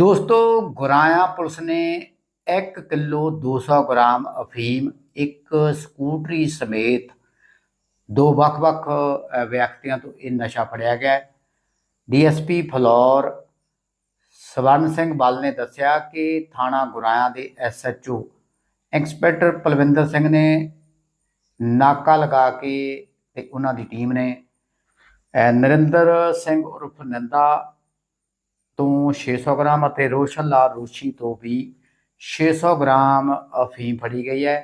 ਦੋਸਤੋ, ਗੁਰਾਇਆ ਪੁਲਿਸ ਨੇ 1 kilo 200 gram ਅਫੀਮ, ਇੱਕ ਸਕੂਟਰੀ ਸਮੇਤ ਦੋ ਵੱਖ-ਵੱਖ ਵਿਅਕਤੀਆਂ ਤੋਂ ਇਹ ਨਸ਼ਾ ਫੜਿਆ ਗਿਆ ਡੀਐਸਪੀ ਫਲੌਰ ਸਵਰਨ ਸਿੰਘ ਬਲ ਨੇ ਦੱਸਿਆ ਕਿ ਥਾਣਾ ਗੁਰਾਇਆ ਦੇ ਐਸਐਚਓ ਇੰਸਪੈਕਟਰ ਪਲਵਿੰਦਰ ਸਿੰਘ ਨੇ ਨਾਕਾ ਲਗਾ ਕੇ ਤੇ ਉਹਨਾਂ ਦੀ ਟੀਮ ਨੇ ਨਰਿੰਦਰ ਸਿੰਘ ਉਰਫ ਨੰਦਾ ਤੋਂ 600 ਗ੍ਰਾਮ ਅਤੇ ਰੋਸ਼ਨ ਲਾਲ ਰੋਸ਼ੀ ਤੋਂ ਵੀ 600 ਗ੍ਰਾਮ ਅਫੀਮ ਫੜੀ ਗਈ ਹੈ।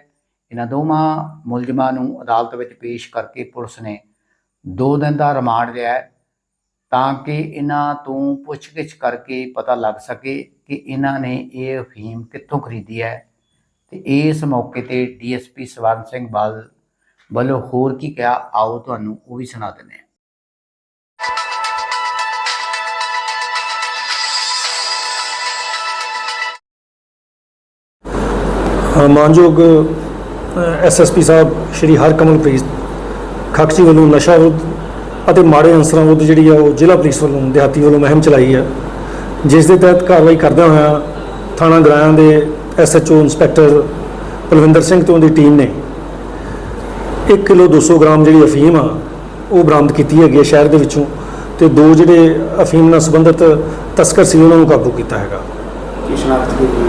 ਇਹਨਾਂ ਦੋਵਾਂ ਮੁਲਜ਼ਮਾਂ ਨੂੰ ਅਦਾਲਤ ਵਿੱਚ ਪੇਸ਼ ਕਰਕੇ ਪੁਲਿਸ ਨੇ 2 ਦਿਨ ਦਾ ਰਿਮਾਂਡ ਲਿਆ ਤਾਂ ਕਿ ਇਹਨਾਂ ਤੋਂ ਪੁੱਛਗਿੱਛ ਕਰਕੇ ਪਤਾ ਲੱਗ ਸਕੇ ਕਿ ਇਹਨਾਂ ਨੇ ਇਹ ਅਫੀਮ ਕਿੱਥੋਂ ਖਰੀਦੀ ਹੈ। ਤੇ ਇਸ ਮੌਕੇ ਤੇ ਡੀਐਸਪੀ ਸਵਰਨ ਸਿੰਘ ਬਲ ਵੱਲੋਂ ਹੋਰ ਕੀ ਕਿਹਾ, ਆਓ ਤੁਹਾਨੂੰ ਉਹ ਵੀ ਸੁਣਾ ਦਿੰਦੇ ਹਾਂ। ਮਾਨਯੋਗ ਐਸਐਸਪੀ ਸਾਹਿਬ, ਸ਼੍ਰੀ ਹਰਕਮਲਪ੍ਰੀਤ ਖਕਚੀ ਵੱਲੋਂ ਨਸ਼ਾ ਵਿਰੁੱਧ ਅਤੇ ਮਾੜੇ ਅਨਸਰਾਂ ਵਿਰੁੱਧ ਜਿਹੜੀ ਆ ਉਹ ਜ਼ਿਲ੍ਹਾ ਪੁਲਿਸ ਵੱਲੋਂ ਦਿਹਾਤੀ ਵੱਲੋਂ ਮੁਹਿੰਮ ਚਲਾਈ ਹੈ ਜਿਸ ਦੇ ਤਹਿਤ ਕਾਰਵਾਈ ਕਰਦਿਆਂ ਹੋਇਆ ਥਾਣਾ ਗਰਾਇਆਂ ਦੇ ਐਸਐਚਓ ਇੰਸਪੈਕਟਰ ਪਲਵਿੰਦਰ ਸਿੰਘ ਤੋਂ ਉਹਦੀ ਟੀਮ ਨੇ 1 ਕਿਲੋ 200 ਗ੍ਰਾਮ ਜਿਹੜੀ ਅਫੀਮ ਆ, ਉਹ ਬਰਾਮਦ ਕੀਤੀ ਹੈਗੀ ਹੈ ਸ਼ਹਿਰ ਦੇ ਵਿੱਚੋਂ ਤੇ ਦੋ ਜਿਹੜੇ ਅਫੀਮ ਨਾਲ ਸੰਬੰਧਿਤ ਤਸਕਰ ਸੀ, ਉਹਨਾਂ ਨੂੰ ਕਾਬੂ ਕੀਤਾ ਹੈਗਾ। ਕੀ ਸ਼ਨਾਖਤ ਕੀਤੀ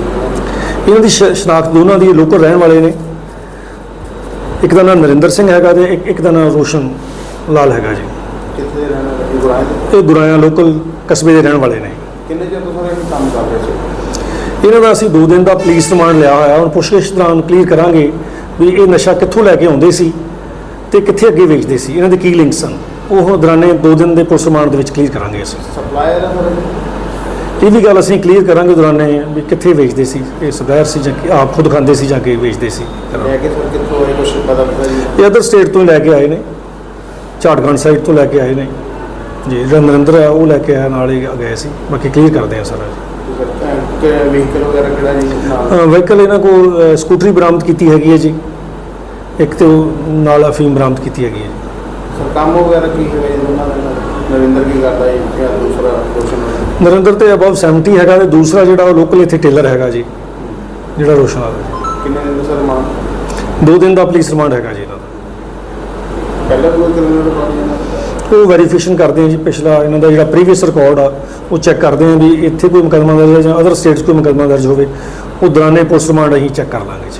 ਇਹਨਾਂ ਦੀ ਸ਼ਨਾਖਤ ਦੋਨਾਂ ਦੀ ਲੋਕਲ ਰਹਿਣ ਵਾਲੇ ਨੇ। ਇੱਕ ਦਾ ਨਾਮ ਨਰਿੰਦਰ ਸਿੰਘ ਹੈਗਾ ਤੇ ਇੱਕ ਇੱਕ ਦਾ ਨਾਮ ਰੋਸ਼ਨ ਲਾਲ ਹੈਗਾ ਜੀ। ਕਿੱਥੇ ਦੇ ਰਹਿਣ ਵਾਲੇ? ਗੁਰਾਏ ਦੇ? ਇਹ ਗੁਰਾਇਆ ਲੋਕਲ ਕਸਬੇ ਦੇ ਰਹਿਣ ਵਾਲੇ ਨੇ। ਕਿੰਨੇ ਚਿਰ ਤੋਂ ਇਹ ਕੰਮ ਕਰ ਰਹੇ ਸੀ? ਇਹਨਾਂ ਦਾ ਅਸੀਂ 2 ਦਿਨ ਦਾ ਪੁਲਿਸ ਰਿਮਾਂਡ ਲਿਆ ਹੋਇਆ ਹੁਣ ਪੁੱਛਗਿੱਛ ਦੌਰਾਨ ਕਲੀਅਰ ਕਰਾਂਗੇ ਵੀ ਇਹ ਨਸ਼ਾ ਕਿੱਥੋਂ ਲੈ ਕੇ ਆਉਂਦੇ ਸੀ ਤੇ ਕਿੱਥੇ ਅੱਗੇ ਵੇਚਦੇ ਸੀ। ਇਹਨਾਂ ਦੇ ਕੀ ਲਿੰਕ ਸਨ ਉਹ ਦੌਰਾਨੇ 2 ਦਿਨ ਦੇ ਪੁਲਿਸ ਰਿਮਾਂਡ ਦੇ ਵਿੱਚ ਕਲੀਅਰ ਕਰਾਂਗੇ ਅਸੀਂ। ਸਪਲਾਇਰ ਹੈ ਇਹ ਵੀ ਗੱਲ ਅਸੀਂ ਕਲੀਅਰ ਕਰਾਂਗੇ ਦੌਰਾਨੇ ਵੀ ਕਿੱਥੇ ਵੇਚਦੇ ਸੀ ਇਹ ਸਬੈਰ ਸੀ ਜਾਂ ਕਿ ਆਪ ਖੁਦ ਖਾਂਦੇ ਸੀ ਜਾਂ ਕਿ ਵੇਚਦੇ ਸੀ। ਲੈ ਕੇ ਸਰ ਕਿੱਥੋਂ ਆਏ ਕੁਛ ਪਤਾ ਪਤਾ ਜੀ? ਇਹ ਅਦਰ ਸਟੇਟ ਤੋਂ ਹੀ ਲੈ ਕੇ ਆਏ ਨੇ ਝਾੜਖੰਡ ਸਾਈਡ ਤੋਂ ਲੈ ਕੇ ਆਏ ਨੇ। ਜੀ ਜਿਹੜਾ ਨਰਿੰਦਰ ਹੈ ਉਹ ਲੈ ਕੇ ਆਇਆ ਨਾਲ ਹੀ ਗਏ ਸੀ। ਬਾਕੀ ਕਲੀਅਰ ਕਰਦੇ ਆ ਸਾਰਾ। ਵਹੀਕਲ ਵਗੈਰਾ ਕਿਹੜਾ ਜੀ ਨਾਲ ਵਹੀਕਲ ਇਹਨਾਂ ਕੋਲ ਸਕੂਟਰੀ ਬਰਾਮਦ ਕੀਤੀ ਹੈਗੀ ਹੈ ਜੀ। ਇੱਕ ਤੇ ਉਹ ਨਾਲ ਅਫੀਮ ਬਰਾਮਦ ਕੀਤੀ ਹੈਗੀ ਹੈ ਸਰ ਕੰਮ ਵਗੈਰਾ ਕੀ ਹੈਗਾ ਜੀ? ਉਹਨਾਂ ਦਾ ਨਰਿੰਦਰ ਕੀ ਕਰਦਾ ਜੀ? ਜਾਂ ਦੂਸਰਾ ਹੋਣਾ? ਨਰਿੰਦਰ ਤੇ ਅਬਵ 70 ਹੈਗਾ ਤੇ ਦੂਸਰਾ ਜਿਹੜਾ ਉਹ ਲੋਕਲ ਇੱਥੇ ਟੇਲਰ ਹੈਗਾ ਜੀ ਜਿਹੜਾ ਰੋਸ਼ਨ ਵਾਲਾ। ਕਿੰਨੇ ਦਿਨ ਦਾ ਸਰ ਦੋ ਦਿਨ ਦਾ ਪੁਲਿਸ ਰਿਮਾਂਡ ਹੈਗਾ ਜੀ ਇਹਨਾਂ ਦਾ। ਪਹਿਲਾਂ ਕੋਈ ਕਰਿਮੀਨਲ ਰਿਕਾਰਡ? ਉਹ ਵੈਰੀਫਿਕੇਸ਼ਨ ਕਰਦੇ ਆ ਜੀ ਪਿਛਲਾ ਇਹਨਾਂ ਦਾ ਜਿਹੜਾ ਪ੍ਰੀਵੀਅਸ ਰਿਕਾਰਡ ਆ ਉਹ ਚੈੱਕ ਕਰਦੇ ਆ ਵੀ ਇੱਥੇ ਕੋਈ ਮੁਕੱਦਮਾ ਦਰਜ ਜਾਂ ਅਦਰ ਸਟੇਟਸ ਕੋਈ ਮੁਕੱਦਮਾ ਦਰਜ ਹੋਵੇ ਉਹ ਦੌਰਾਨੇ ਪੁਲਿਸ ਰਿਮਾਂਡ ਅਸੀਂ ਚੈੱਕ ਕਰ ਲਾਂਗੇ ਜੀ।